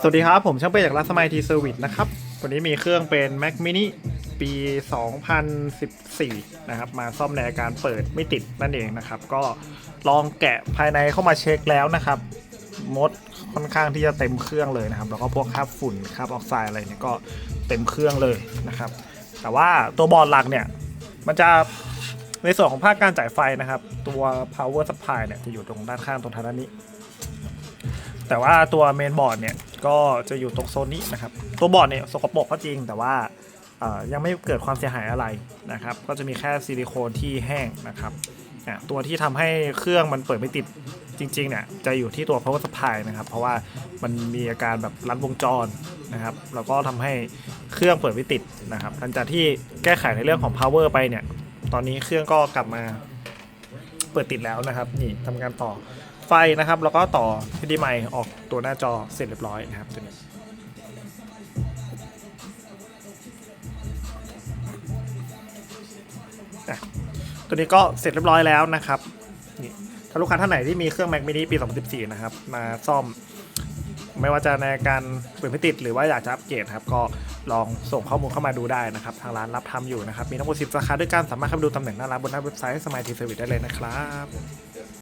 สวัสดีครับ ผมช่างเป้จากร้านสมัยทีเซอร์วิสนะครับ วันนี้มีเครื่องเป็น Mac mini ปี 2014 นะครับ มาซ่อมในอาการเปิดไม่ติดนั่นเองนะครับ ก็ลองแกะภายในเข้ามาเช็คแล้วนะครับ มดค่อนข้างที่จะเต็มเครื่องเลยนะครับ แล้วก็พวกคราบฝุ่นคราบออกไซด์อะไรเนี่ยก็เต็มเครื่องเลยนะครับ แต่ว่าตัวบอร์ดหลักเนี่ย มันจะในส่วนของภาคการจ่ายไฟนะครับ ตัว power supply เนี่ยจะอยู่ตรงด้านข้างตรงทางด้านนี้ แต่ว่าตัวเมนบอร์ดเนี่ยก็จะอยู่ตรงโซนนี้นะครับ ตัวบอร์ดเนี่ยสกปรกก็จริงแต่ว่ายังไม่เกิดความเสียหายอะไรนะครับ ก็จะมีแค่ซิลิโคนที่แห้งนะครับตัวที่ทำให้เครื่องมันเปิดไม่ติดจริงๆเนี่ยจะอยู่ที่ตัว power supply นะครับ เพราะว่ามันมีอาการแบบรัดวงจรนะครับแล้วก็ทำให้เครื่องเปิดไม่ติดนะครับหลังจากที่แก้ไขในเรื่องของ power ไปเนี่ย ตอนนี้เครื่องก็กลับมา เปิดติดแล้วนะครับ นี่ทำงานต่อไฟนะครับ แล้วก็ต่อ HDMI ออกตัวหน้าจอเสร็จเรียบร้อยนะครับตัวนี้ตัวนี้ก็เสร็จเรียบร้อยแล้วนะครับนี่ถ้าลูกค้าท่านไหนที่มีเครื่อง Mac mini ปี 2014 นะครับ มาซ่อม ไม่ว่าจะในการเปิดไม่ติดหรือว่าอยากจะอัปเกรดครับก็ ลองส่งข้อมูลเข้ามาดูได้นะครับ ทางร้านรับทำอยู่นะครับ มีทั้งหมด10สาขาด้วยกันสามารถเข้าไปดูตำแหน่งหน้าร้านบนหน้าเว็บไซต์สมัยทีเซอร์วิสได้เลยนะครับ